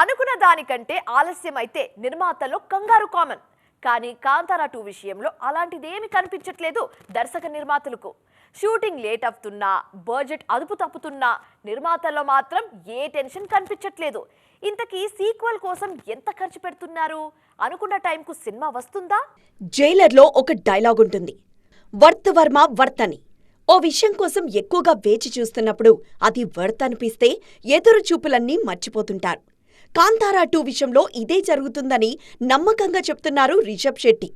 అనుకున్న దానికంటే ఆలస్యం అయితే నిర్మాతల్లో కంగారు కామన్ కానీ కాంతారా టూ విషయంలో అలాంటిదేమీ కనిపించట్లేదు దర్శక నిర్మాతలకు. షూటింగ్ లేట్ అవుతున్నా బడ్జెట్ అదుపు తప్పుతున్నా నిర్మాతల్లో మాత్రం ఏ టెన్షన్ కనిపించట్లేదు. ఇంతకీ సీక్వెల్ కోసం ఎంత ఖర్చు పెడుతున్నారు? అనుకున్న టైంకు సినిమా వస్తుందా? జైలర్లో ఒక డైలాగ్ ఉంటుంది. వర్త్ వర్మ వర్త్ అని. ఓ విషయం కోసం ఎక్కువగా వేచి చూస్తున్నప్పుడు అది వర్త్ అనిపిస్తే ఎదురు చూపులన్నీ మర్చిపోతుంటారు. కాంతారా టూ విషయంలో ఇదే జరుగుతుందని నమ్మకంగా చెప్తున్నారు రిషబ్ శెట్టి.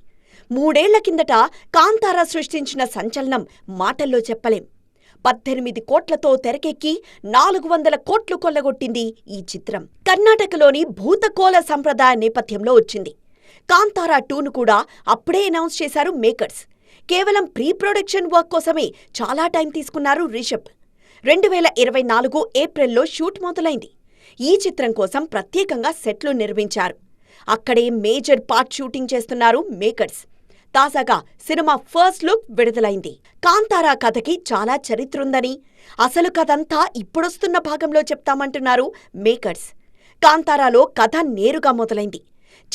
మూడేళ్ళ కిందట కాంతారా సృష్టించిన సంచలనం మాటల్లో చెప్పలేం. పద్దెనిమిది కోట్లతో తెరకెక్కి నాలుగు వందల కోట్లు కొల్లగొట్టింది ఈ చిత్రం. కర్ణాటకలోని భూతకోల సంప్రదాయ నేపథ్యంలో వచ్చింది. కాంతారా టూను కూడా అప్పుడే అనౌన్స్ చేశారు మేకర్స్. కేవలం ప్రీ ప్రొడక్షన్ వర్క్ కోసమే చాలా టైం తీసుకున్నారు రిషబ్. రెండు వేల ఇరవై నాలుగు ఏప్రిల్లో షూట్ మొదలైంది. ఈ చిత్రం కోసం ప్రత్యేకంగా సెట్లు నిర్మించారు. అక్కడే మేజర్ పార్ట్ షూటింగ్ చేస్తున్నారు మేకర్స్. తాజాగా సినిమా ఫస్ట్ లుక్ విడుదలైంది. కాంతారా కథకి చాలా చరిత్రుందని అసలు కథంతా ఇప్పుడొస్తున్న భాగంలో చెప్తామంటున్నారు మేకర్స్. కాంతారాలో కథ నేరుగా మొదలైంది.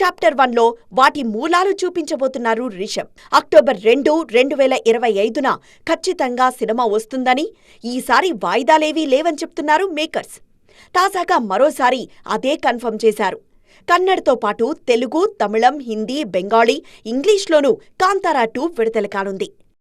చాప్టర్ వన్లో వాటి మూలాలు చూపించబోతున్నారు రిషబ్. అక్టోబర్ రెండు రెండు వేల ఇరవై ఐదున ఖచ్చితంగా సినిమా వస్తుందని ఈసారి వాయిదాలేవీ లేవని చెప్తున్నారు మేకర్స్. తాజాగా మరోసారి అదే కన్ఫర్మ్ చేశారు. కన్నడతో పాటు తెలుగు తమిళం హిందీ బెంగాలీ ఇంగ్లీష్లోనూ కాంతారా టూ విడుదల కానుంది.